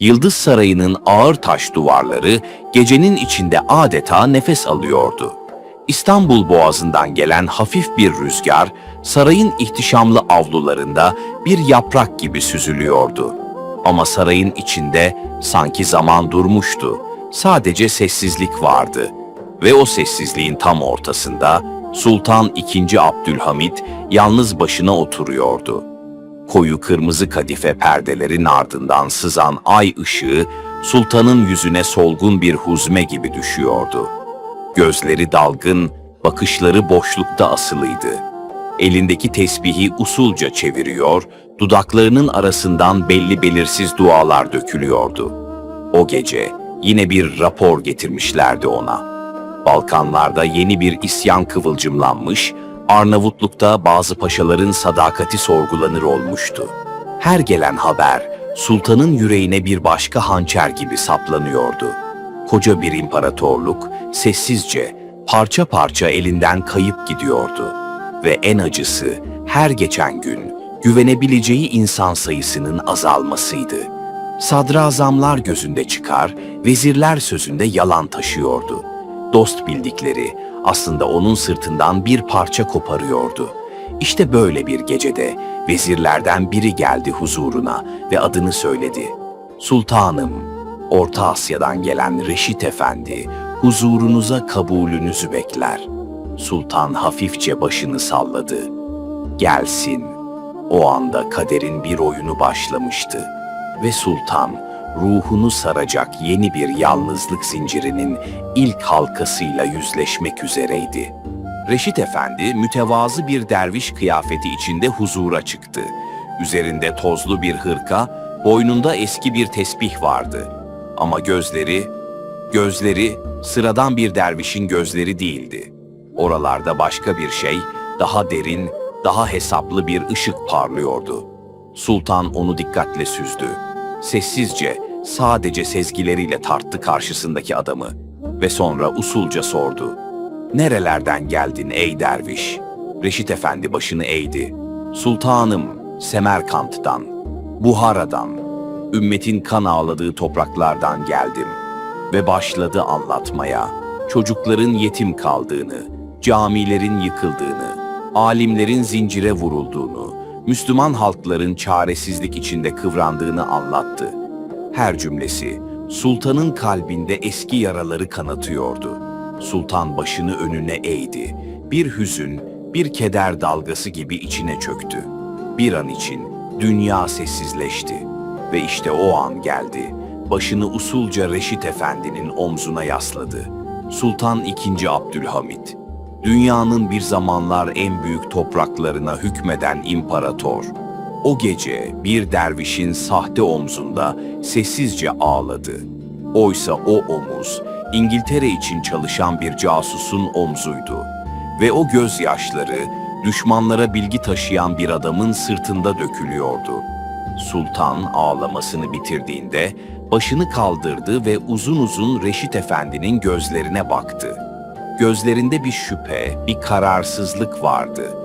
Yıldız Sarayı'nın ağır taş duvarları gecenin içinde adeta nefes alıyordu. İstanbul Boğazı'ndan gelen hafif bir rüzgar, sarayın ihtişamlı avlularında bir yaprak gibi süzülüyordu. Ama sarayın içinde sanki zaman durmuştu. Sadece sessizlik vardı. Ve o sessizliğin tam ortasında Sultan II. Abdülhamit yalnız başına oturuyordu. Koyu kırmızı kadife perdelerin ardından sızan ay ışığı sultanın yüzüne solgun bir huzme gibi düşüyordu. Gözleri dalgın, bakışları boşlukta asılıydı. Elindeki tesbihi usulca çeviriyor, dudaklarının arasından belli belirsiz dualar dökülüyordu. O gece yine bir rapor getirmişlerdi ona. Balkanlarda yeni bir isyan kıvılcımlanmış, Arnavutluk'ta bazı paşaların sadakati sorgulanır olmuştu. Her gelen haber sultanın yüreğine bir başka hançer gibi saplanıyordu. Koca bir imparatorluk sessizce, parça parça elinden kayıp gidiyordu. Ve en acısı her geçen gün güvenebileceği insan sayısının azalmasıydı. Sadrazamlar gözünde çıkar, vezirler sözünde yalan taşıyordu. Dost bildikleri aslında onun sırtından bir parça koparıyordu. İşte böyle bir gecede vezirlerden biri geldi huzuruna ve adını söyledi. Sultanım, Orta Asya'dan gelen Reşit Efendi huzurunuza kabulünüzü bekler. Sultan hafifçe başını salladı. Gelsin. O anda kaderin bir oyunu başlamıştı ve sultan ruhunu saracak yeni bir yalnızlık zincirinin ilk halkasıyla yüzleşmek üzereydi. Reşit Efendi mütevazı bir derviş kıyafeti içinde huzura çıktı. Üzerinde tozlu bir hırka, boynunda eski bir tesbih vardı. Ama gözleri, gözleri sıradan bir dervişin gözleri değildi. Oralarda başka bir şey, daha derin, daha hesaplı bir ışık parlıyordu. Sultan onu dikkatle süzdü. Sessizce, sadece sezgileriyle tarttı karşısındaki adamı ve sonra usulca sordu. Nerelerden geldin ey derviş? Reşit Efendi başını eğdi. Sultanım, Semerkant'tan, Buhara'dan, ümmetin kan ağladığı topraklardan geldim ve başladı anlatmaya. Çocukların yetim kaldığını, camilerin yıkıldığını, alimlerin zincire vurulduğunu, Müslüman halkların çaresizlik içinde kıvrandığını anlattı. Her cümlesi sultanın kalbinde eski yaraları kanatıyordu. Sultan başını önüne eğdi. Bir hüzün, bir keder dalgası gibi içine çöktü. Bir an için dünya sessizleşti ve işte o an geldi. Başını usulca Reşit Efendi'nin omzuna yasladı. Sultan II. Abdülhamit dünyanın bir zamanlar en büyük topraklarına hükmeden imparator. O gece bir dervişin sahte omzunda sessizce ağladı. Oysa o omuz İngiltere için çalışan bir casusun omzuydu. Ve o gözyaşları düşmanlara bilgi taşıyan bir adamın sırtında dökülüyordu. Sultan ağlamasını bitirdiğinde başını kaldırdı ve uzun uzun Reşit Efendi'nin gözlerine baktı. Gözlerinde bir şüphe, bir kararsızlık vardı.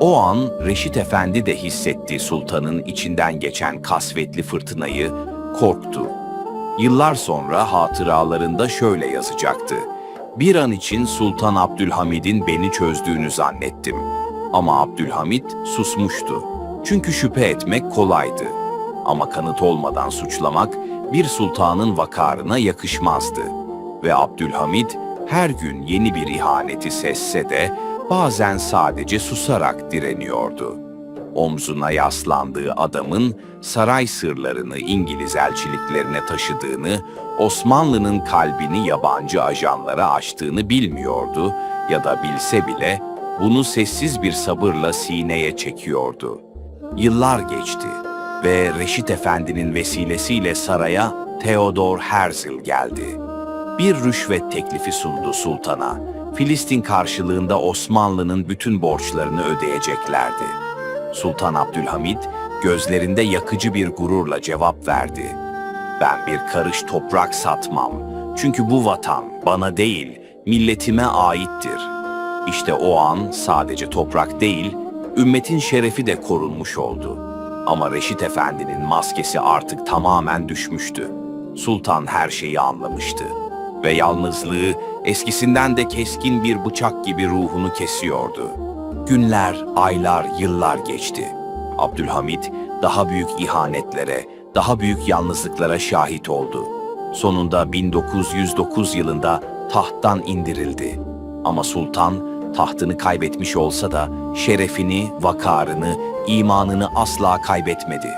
O an Reşit Efendi de hissetti sultanın içinden geçen kasvetli fırtınayı, korktu. Yıllar sonra hatıralarında şöyle yazacaktı. Bir an için Sultan Abdülhamid'in beni çözdüğünü zannettim. Ama Abdülhamid susmuştu. Çünkü şüphe etmek kolaydı. Ama kanıt olmadan suçlamak bir sultanın vakarına yakışmazdı. Ve Abdülhamid her gün yeni bir ihaneti sesse de bazen sadece susarak direniyordu. Omzuna yaslandığı adamın saray sırlarını İngiliz elçiliklerine taşıdığını, Osmanlı'nın kalbini yabancı ajanlara açtığını bilmiyordu ya da bilse bile bunu sessiz bir sabırla sineye çekiyordu. Yıllar geçti ve Reşit Efendi'nin vesilesiyle saraya Theodor Herzl geldi. Bir rüşvet teklifi sundu sultana. Filistin karşılığında Osmanlı'nın bütün borçlarını ödeyeceklerdi. Sultan Abdülhamid gözlerinde yakıcı bir gururla cevap verdi. Ben bir karış toprak satmam. Çünkü bu vatan bana değil, milletime aittir. İşte o an sadece toprak değil, ümmetin şerefi de korunmuş oldu. Ama Reşit Efendi'nin maskesi artık tamamen düşmüştü. Sultan her şeyi anlamıştı ve yalnızlığı eskisinden de keskin bir bıçak gibi ruhunu kesiyordu. Günler, aylar, yıllar geçti. Abdülhamit daha büyük ihanetlere, daha büyük yalnızlıklara şahit oldu. Sonunda 1909 yılında tahttan indirildi. Ama sultan tahtını kaybetmiş olsa da şerefini, vakarını, imanını asla kaybetmedi.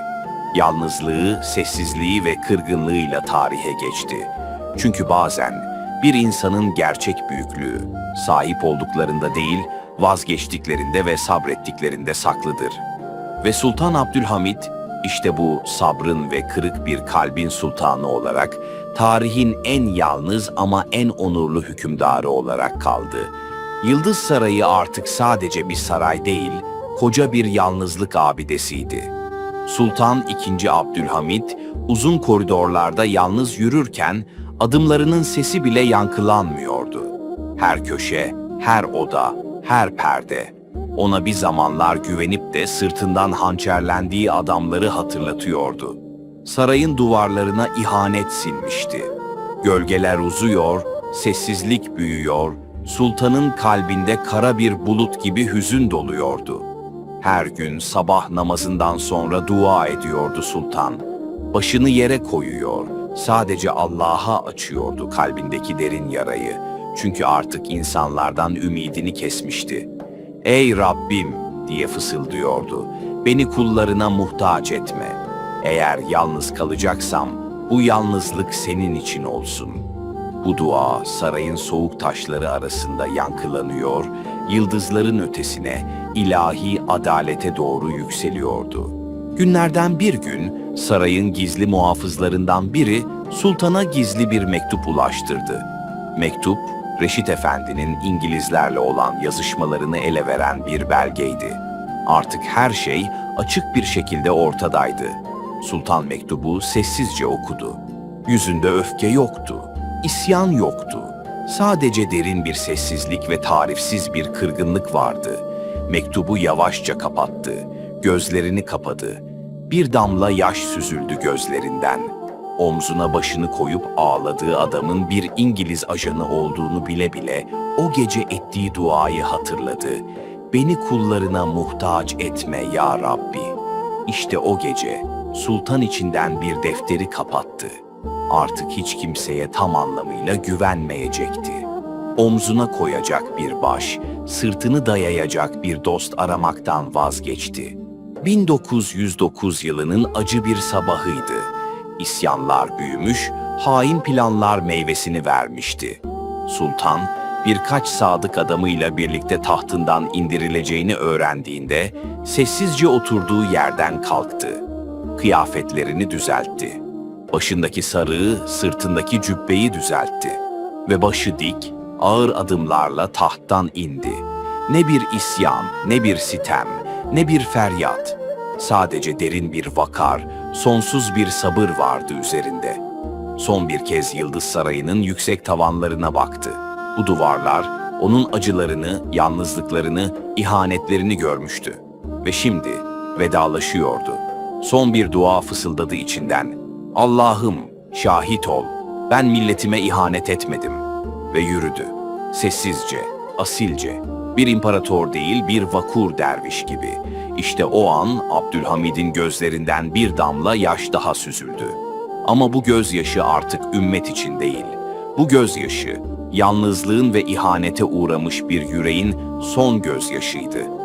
Yalnızlığı, sessizliği ve kırgınlığıyla tarihe geçti. Çünkü bazen bir insanın gerçek büyüklüğü sahip olduklarında değil, vazgeçtiklerinde ve sabrettiklerinde saklıdır. Ve Sultan Abdülhamit işte bu sabrın ve kırık bir kalbin sultanı olarak tarihin en yalnız ama en onurlu hükümdarı olarak kaldı. Yıldız Sarayı artık sadece bir saray değil, koca bir yalnızlık abidesiydi. Sultan II. Abdülhamit uzun koridorlarda yalnız yürürken adımlarının sesi bile yankılanmıyordu. Her köşe, her oda, her perde ona bir zamanlar güvenip de sırtından hançerlendiği adamları hatırlatıyordu. Sarayın duvarlarına ihanet silmişti. Gölgeler uzuyor, sessizlik büyüyor, sultanın kalbinde kara bir bulut gibi hüzün doluyordu. Her gün sabah namazından sonra dua ediyordu sultan. Başını yere koyuyor, sadece Allah'a açıyordu kalbindeki derin yarayı. Çünkü artık insanlardan ümidini kesmişti. Ey Rabbim diye fısıldıyordu. Beni kullarına muhtaç etme. Eğer yalnız kalacaksam bu yalnızlık senin için olsun. Bu dua sarayın soğuk taşları arasında yankılanıyor, yıldızların ötesine, ilahi adalete doğru yükseliyordu. Günlerden bir gün sarayın gizli muhafızlarından biri sultana gizli bir mektup ulaştırdı. Mektup, Reşit Efendi'nin İngilizlerle olan yazışmalarını ele veren bir belgeydi. Artık her şey açık bir şekilde ortadaydı. Sultan mektubu sessizce okudu. Yüzünde öfke yoktu, isyan yoktu. Sadece derin bir sessizlik ve tarifsiz bir kırgınlık vardı. Mektubu yavaşça kapattı, gözlerini kapadı. Bir damla yaş süzüldü gözlerinden. Omzuna başını koyup ağladığı adamın bir İngiliz ajanı olduğunu bile bile o gece ettiği duayı hatırladı. Beni kullarına muhtaç etme ya Rabbi. İşte o gece sultan içinden bir defteri kapattı. Artık hiç kimseye tam anlamıyla güvenmeyecekti. Omzuna koyacak bir baş, sırtını dayayacak bir dost aramaktan vazgeçti. 1909 yılının acı bir sabahıydı. İsyanlar büyümüş, hain planlar meyvesini vermişti. Sultan, birkaç sadık adamıyla birlikte tahtından indirileceğini öğrendiğinde sessizce oturduğu yerden kalktı. Kıyafetlerini düzeltti. Başındaki sarığı, sırtındaki cübbeyi düzeltti ve başı dik, ağır adımlarla tahttan indi. Ne bir isyan, ne bir sitem, ne bir feryat. Sadece derin bir vakar, sonsuz bir sabır vardı üzerinde. Son bir kez Yıldız Sarayı'nın yüksek tavanlarına baktı. Bu duvarlar onun acılarını, yalnızlıklarını, ihanetlerini görmüştü. Ve şimdi vedalaşıyordu. Son bir dua fısıldadı içinden. Allah'ım şahit ol, ben milletime ihanet etmedim. Ve yürüdü. Sessizce, asilce, bir imparator değil bir vakur derviş gibi. İşte o an Abdülhamid'in gözlerinden bir damla yaş daha süzüldü. Ama bu gözyaşı artık ümmet için değil. Bu gözyaşı, yalnızlığın ve ihanete uğramış bir yüreğin son gözyaşıydı.